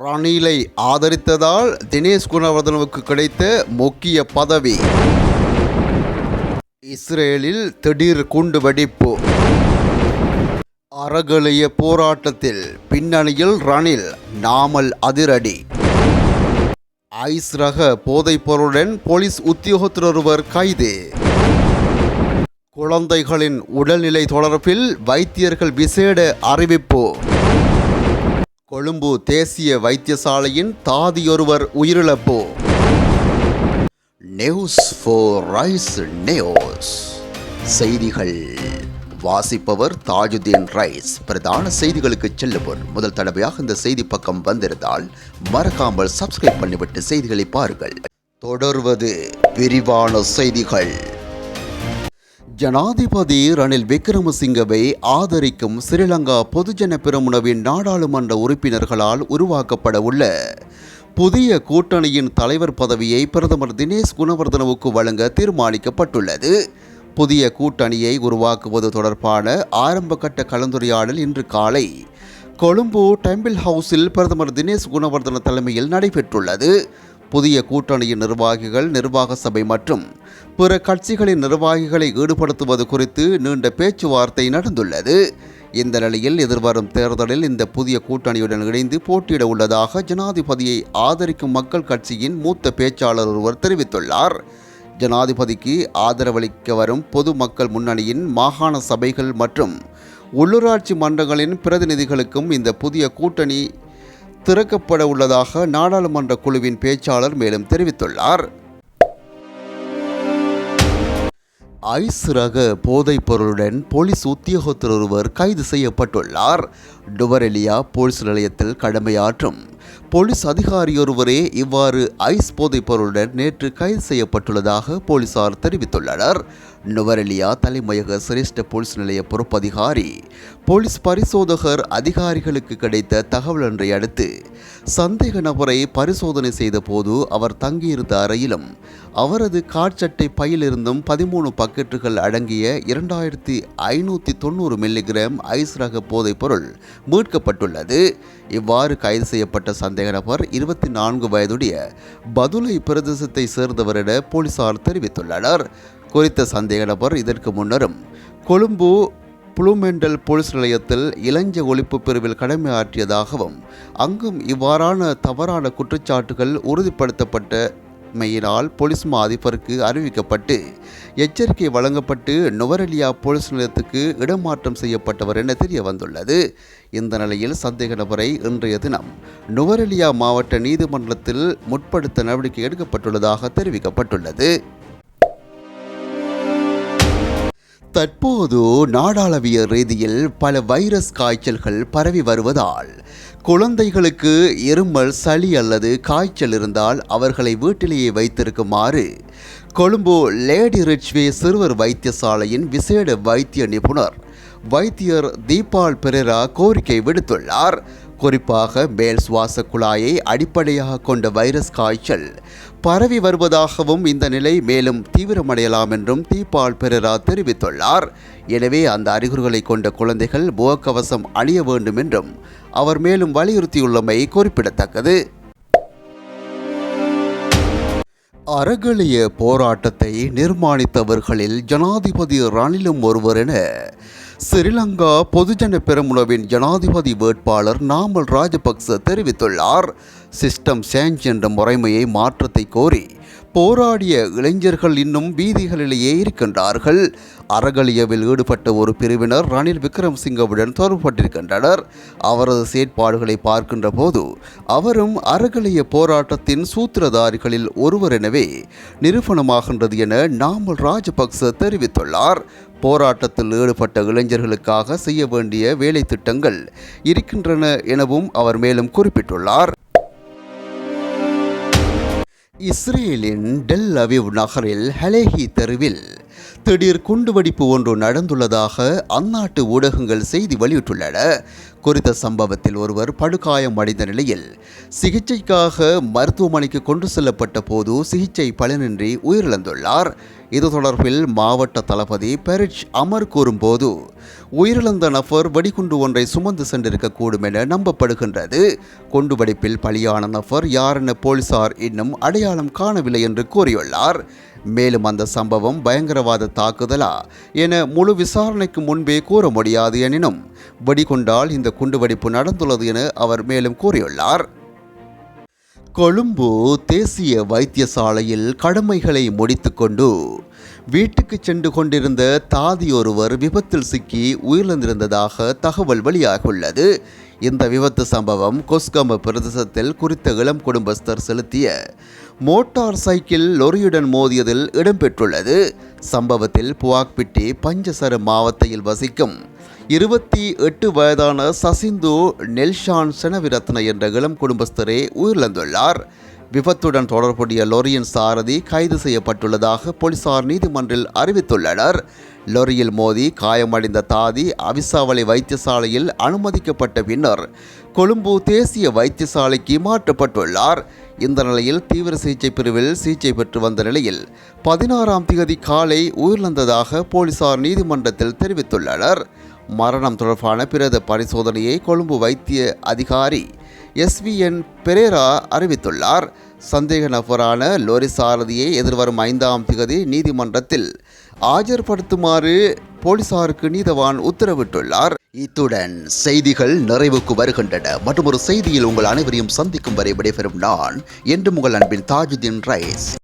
ரணிலை ஆதரித்ததால் தினேஷ் குணவர்தனவுக்கு கிடைத்த முக்கிய பதவி. இஸ்ரேலில் திடீர் குண்டு வெடிப்பு. அறகலைய போராட்டத்தில் பின்னணியில் ரணில் நாமல் அதிரடி. ஐஸ் ரக போதைப்பொருளுடன் போலீஸ் உத்தியோகத்தினொருவர் கைது. குழந்தைகளின் உடல்நிலை தொடர்பில் வைத்தியர்கள் விசேட அறிவிப்பு. கொழும்பு தேசிய வைத்தியசாலையின் தாதியொருவர் உயிரிழப்பு. நியூஸ் ஃபோர் ரைஸ் நியூஸ் செய்திகள். வாசிப்பவர் தாஜுதீன் ரைஸ். பிரதான செய்திகளுக்கு செல்லுவோர். முதல் தடவையாக இந்த செய்தி பக்கம் வந்திருந்தால் மறக்காமல் சப்ஸ்கிரைப் பண்ணிவிட்டு செய்திகளை பாருங்கள். தொடர்வது விரிவான செய்திகள். ஜனாதிபதி ரணில் விக்ரமசிங்கவை ஆதரிக்கும் ஸ்ரீலங்கா பொதுஜன பெருமுனவின் நாடாளுமன்ற உறுப்பினர்களால் உருவாக்கப்பட உள்ள புதிய கூட்டணியின் தலைவர் பதவியை பிரதமர் தினேஷ் குணவர்தனவுக்கு வழங்க தீர்மானிக்கப்பட்டுள்ளது. புதிய கூட்டணியை உருவாக்குவது தொடர்பான ஆரம்பகட்ட கலந்துரையாடல் இன்று காலை கொழும்பு டெம்பிள் ஹவுஸில் பிரதமர் தினேஷ் குணவர்தன தலைமையில் நடைபெற்றுள்ளது. புதிய கூட்டணியின் நிர்வாகிகள் நிர்வாக சபை மற்றும் பிற கட்சிகளின் நிர்வாகிகளை ஈடுபடுத்துவது குறித்து நீண்ட பேச்சுவார்த்தை நடந்துள்ளது. இந்த நிலையில் எதிர்வரும் தேர்தலில் இந்த புதிய கூட்டணியுடன் இணைந்து போட்டியிட உள்ளதாக ஜனாதிபதியை ஆதரிக்கும் மக்கள் கட்சியின் மூத்த பேச்சாளர் ஒருவர் தெரிவித்துள்ளார். ஜனாதிபதிக்கு ஆதரவளிக்க வரும் பொது மக்கள் முன்னணியின் மாகாண சபைகள் மற்றும் உள்ளூராட்சி மன்றங்களின் பிரதிநிதிகளுக்கும் இந்த புதிய கூட்டணி திறக்கப்பட உள்ளதாக நாடாளுமன்ற குழுவின் பேச்சாளர் மேலும் தெரிவித்துள்ளார். ஐஸ் ரக போதைப் பொருளுடன் போலீஸ் உத்தியோகத்தர் ஒருவர் கைது செய்யப்பட்டுள்ளார். டுவரெலியா போலீஸ் நிலையத்தில் கடமையாற்றும் போலீஸ் அதிகாரியொருவரே இவ்வாறு ஐஸ் போதைப் பொருளுடன் நேற்று கைது செய்யப்பட்டுள்ளதாக போலீசார் தெரிவித்துள்ளனர். நுவரெலியா தலைமையக சிரேஷ்ட போலீஸ் நிலைய பொறுப்பதிகாரி போலீஸ் பரிசோதகர் அதிகாரிகளுக்கு கிடைத்த தகவலொன்றை அடுத்து சந்தேக நபரை பரிசோதனை செய்தபோது அவர் தங்கியிருந்த அறையிலும் அவரது காட்சட்டை பையிலிருந்தும் பதிமூணு பக்கெட்டுகள் அடங்கிய இரண்டாயிரத்தி ஐநூற்றி தொண்ணூறு மில்லிகிராம் ஐஸ் ரக போதைப் பொருள் மீட்கப்பட்டுள்ளது. இவ்வாறு கைது செய்யப்பட்ட சந்தேக நபர் இருபத்தி நான்கு வயதுடைய பதுலை பிரதேசத்தை சேர்ந்தவர் என போலீசார் தெரிவித்துள்ளனர். குறித்த சந்தேக நபர் இதற்கு முன்னரும் கொழும்பு புளுமெண்டல் போலீஸ் நிலையத்தில் இளஞ்ச ஒழிப்பு பிரிவில் கடமையாற்றியதாகவும் அங்கும் இவ்வாறான தவறான குற்றச்சாட்டுகள் உறுதிப்படுத்தப்பட்ட உறுதிப்படுத்தப்பட்டமையினால் போலீஸ் மா அதிபருக்கு அறிவிக்கப்பட்டு எச்சரிக்கை வழங்கப்பட்டு நுவரெலியா போலீஸ் நிலையத்துக்கு இடமாற்றம் செய்யப்பட்டவர் என தெரிய வந்துள்ளது இந்த நிலையில் சந்தேக நபரை இன்றைய தினம் நுவரெலியா மாவட்ட நீதிமன்றத்தில் முற்படுத்த நடவடிக்கை எடுக்கப்பட்டுள்ளதாக தெரிவிக்கப்பட்டுள்ளது. தற்போது நாடாளவிய ரீதியில் பல வைரஸ் காய்ச்சல்கள் பரவி வருவதால் குழந்தைகளுக்கு இருமல் சளி அல்லது காய்ச்சல் இருந்தால் அவர்களை வீட்டிலேயே வைத்திருக்குமாறு கொழும்பு லேடி ரிச்வே சிறுவர் வைத்தியசாலையின் விசேட வைத்திய நிபுணர் வைத்தியர் தீபால் பெரேரா கோரிக்கை விடுத்துள்ளார். குறிப்பாக மேல் சுவாச குழாயை அடிப்படையாக கொண்ட வைரஸ் காய்ச்சல் பரவி வருவதாகவும் இந்த நிலை மேலும் தீவிரமடையலாம் என்றும் தீபால் பெரரா தெரிவித்துள்ளார். எனவே அந்த அறிகுறிகளை கொண்ட குழந்தைகள் முகக்கவசம் அணிய வேண்டும் என்றும் அவர் மேலும் வலியுறுத்தியுள்ளமை குறிப்பிடத்தக்கது. அறகலிய போராட்டத்தை நிர்மாணித்தவர்களில் ஜனாதிபதி ரணிலும் ஒருவர் என ஸ்ரீலங்கா பொதுஜன பெருமுனவின் ஜனாதிபதி வேட்பாளர் நாமல் ராஜபக்ச தெரிவித்துள்ளார். சிஸ்டம் சேஞ்ச் என்ற முறைமையை மாற்றத்தை கோரி போராடிய இளைஞர்கள் இன்னும் வீதிகளிலேயே இருக்கின்றார்கள். அறகலியவில் ஈடுபட்ட ஒரு பிரிவினர் ரணில் விக்ரம்சிங்கவுடன் தொடர்பட்டிருக்கின்றனர் அவரது செயற்பாடுகளை பார்க்கின்ற போது அவரும் அறகலிய போராட்டத்தின் சூத்திரதாரிகளில் ஒருவர் எனவே நிரூபணமாகின்றது என நாமல் ராஜபக்ச தெரிவித்துள்ளார். போராட்டத்தில் ஈடுபட்ட இளைஞர்களுக்காக செய்ய வேண்டிய வேலை திட்டங்கள் இருக்கின்றன எனவும் அவர் மேலும் குறிப்பிட்டுள்ளார். இஸ்ரேலின் டெல் அவிவ் நகரில் ஹலேஹி தெருவில் திடீர் குண்டுவெடிப்பு ஒன்று நடந்துள்ளதாக அந்நாட்டு ஊடகங்கள் செய்தி வெளியிட்டுள்ளன. குறித்த சம்பவத்தில் ஒருவர் படுகாயம் அடைந்த நிலையில் சிகிச்சைக்காக மருத்துவமனைக்கு கொண்டு செல்லப்பட்ட போது சிகிச்சை பலனின்றி உயிரிழந்துள்ளார். இது தொடர்பில் மாவட்ட தளபதி பெரிச் அமர் கூறும்போது உயிரிழந்த நபர் வெடிகுண்டு ஒன்றை சுமந்து சென்றிருக்கக்கூடும் என நம்பப்படுகின்றது. குண்டுவெடிப்பில் பலியான நபர் யாரென போலீசார் இன்னும் அடையாளம் காணவில்லை என்று கூறியுள்ளார். மேலும் அந்த சம்பவம் பயங்கரவாத தாக்குதலா? என முழு விசாரணைக்கு முன்பே கூற முடியாது எனினும் வெடிகுண்டால் இந்த குண்டுவெடிப்பு நடந்துள்ளது என அவர் மேலும் கூறியுள்ளார். கொழும்பு தேசிய வைத்தியசாலையில் கடமைகளை முடித்துக்கொண்டு வீட்டுக்கு சென்று கொண்டிருந்த தாதி ஒருவர் விபத்தில் சிக்கி உயிரிழந்திருந்ததாக தகவல் வெளியாகியுள்ளது. இந்த விபத்து சம்பவம் கொஸ்கம்பு பிரதேசத்தில் குறித்த இளம் குடும்பஸ்தர் செலுத்திய மோட்டார் சைக்கிள் லொரியுடன் மோதியதில் இடம்பெற்றுள்ளது. சம்பவத்தில் புவாக்பிட்டி பஞ்சசர மாவட்டத்தில் வசிக்கும் இருபத்தி எட்டு வயதான சசிந்து நெல்ஷான் செனவிரத்ன என்ற இளம் குடும்பஸ்தரே உயிரிழந்துள்ளார். விபத்துடன் தொடர்புடைய லொரியின் சாரதி கைது செய்யப்பட்டுள்ளதாக போலீசார் நீதிமன்றில் அறிவித்துள்ளனர். லொரியில் மோதி காயமடைந்த தாதி அவிசாவளை வைத்தியசாலையில் அனுமதிக்கப்பட்ட பின்னர் கொழும்பு தேசிய வைத்தியசாலைக்கு மாற்றப்பட்டுள்ளார். இந்த நிலையில் தீவிர சிகிச்சை பிரிவில் சிகிச்சை பெற்று வந்த நிலையில் பதினாறாம் தேதி காலை உயிரிழந்ததாக போலீசார் நீதிமன்றத்தில் தெரிவித்துள்ளனர். மரணம் தொடர்பான பிரத பரிசோதனையை கொழும்பு வைத்திய அதிகாரி எஸ்விஎன் பெரேரா அறிவித்துள்ளார். சந்தேக நபரான லோரி சாரதியை எதிர்வரும் ஐந்தாம் திகதி நீதிமன்றத்தில் ஆஜர்படுத்துமாறு போலீசாருக்கு நீதவான் உத்தரவிட்டுள்ளார். இத்துடன் செய்திகள் நிறைவுக்கு வருகின்றன. மற்றும் ஒரு செய்தியில் உங்கள் அனைவரையும் சந்திக்கும் வரை விடைபெறும் நான் என்று உங்கள் அன்பின் தாஜுதீன் ரைஸ்.